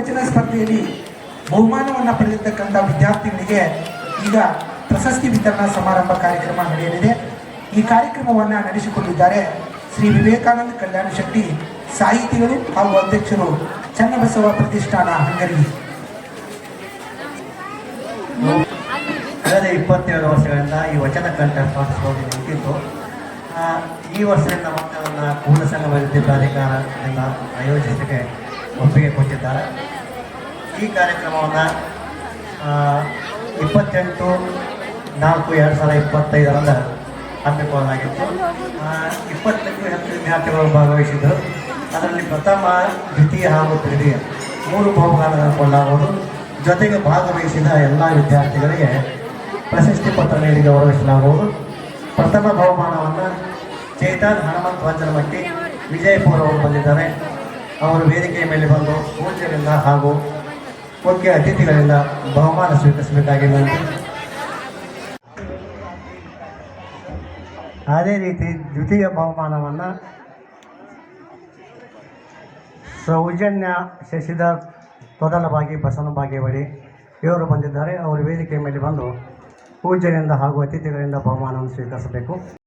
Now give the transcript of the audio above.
ವಚನ ಸ್ಪರ್ಧೆಯಲ್ಲಿ ಬಹುಮಾನವನ್ನು ಪಡೆದಿರ್ತಕ್ಕಂಥ ವಿದ್ಯಾರ್ಥಿಗಳಿಗೆ ಈಗ ಪ್ರಶಸ್ತಿ ವಿತರಣಾ ಸಮಾರಂಭ ಕಾರ್ಯಕ್ರಮ ನಡೆಯಲಿದೆ. ಈ ಕಾರ್ಯಕ್ರಮವನ್ನು ನಡೆಸಿಕೊಂಡಿದ್ದಾರೆ ಶ್ರೀ ವಿವೇಕಾನಂದ ಕಲ್ಯಾಣ ಶೆಟ್ಟಿ, ಸಾಹಿತಿಗಳು ಹಾಗೂ ಅಧ್ಯಕ್ಷರು ಚನ್ನಬಸವ ಪ್ರತಿಷ್ಠಾನ ಹಂಗರಿ ಕಳೆದ ಇಪ್ಪತ್ತೇಳು ವರ್ಷಗಳಿಂದ ಈ ವಚನ ಕಂಠ ಪಾಠಶಾಲೆ ನಿಂತಿದ್ದು ಈ ವರ್ಷದಿಂದ ಮತ್ತೆ ಪೂರ್ಣ ಸಂಘ ಪ್ರಾಧಿಕಾರ ಆಯೋಜಿಸಲಿಕ್ಕೆ ಒಪ್ಪಿಗೆ ಕೊಟ್ಟಿದ್ದಾರೆ. ಈ ಕಾರ್ಯಕ್ರಮವನ್ನು ಇಪ್ಪತ್ತೆಂಟು ನಾಲ್ಕು ಎರಡು ಸಾವಿರದ ಇಪ್ಪತ್ತೈದರಂದು ಹಮ್ಮಿಕೊಳ್ಳಲಾಗಿತ್ತು. ಇಪ್ಪತ್ತೆಂಟು ಹೆಚ್ಚು ವಿದ್ಯಾರ್ಥಿಗಳು ಭಾಗವಹಿಸಿದ್ದರು. ಅದರಲ್ಲಿ ಪ್ರಥಮ, ದ್ವಿತೀಯ ಹಾಗೂ ತೃತೀಯ ಮೂರು ಬಹುಮಾನಗಳನ್ನು ಕೊಳ್ಳಲಾಗುವುದು ಜೊತೆಗೆ ಭಾಗವಹಿಸಿದ ಎಲ್ಲ ವಿದ್ಯಾರ್ಥಿಗಳಿಗೆ ಪ್ರಶಸ್ತಿ ಪತ್ರ ನೀಡಿ ಗೌರವಿಸಲಾಗುವುದು ಪ್ರಥಮ ಬಹುಮಾನವನ್ನು ಚೇತನ್, ಹನುಮಂತ, ವಂಜನಮಟ್ಟಿ ವಿಜಯಪುರ ಅವರು ಬಂದಿದ್ದಾರೆ. ಅವರು ವೇದಿಕೆಯ ಮೇಲೆ ಬಂದು ಪೂಜ್ಯರಿಂದ ಹಾಗೂ ಮುಖ್ಯ ಅತಿಥಿಗಳಿಂದ ಬಹುಮಾನ ಸ್ವೀಕರಿಸಬೇಕಾಗಿ ಅದೇ ರೀತಿ ದ್ವಿತೀಯ ಬಹುಮಾನವನ್ನು ಸೌಜನ್ಯ ಶಶಿಧರ್ ತೊದಲ ಬಾಗಿ ಬಸವನ ಬಾಗೇವಾಡಿ ಇವರು ಬಂದಿದ್ದಾರೆ. ಅವರು ವೇದಿಕೆಯ ಮೇಲೆ ಬಂದು ಪೂಜ್ಯರಿಂದ ಹಾಗೂ ಅತಿಥಿಗಳಿಂದ ಬಹುಮಾನವನ್ನು ಸ್ವೀಕರಿಸಬೇಕು.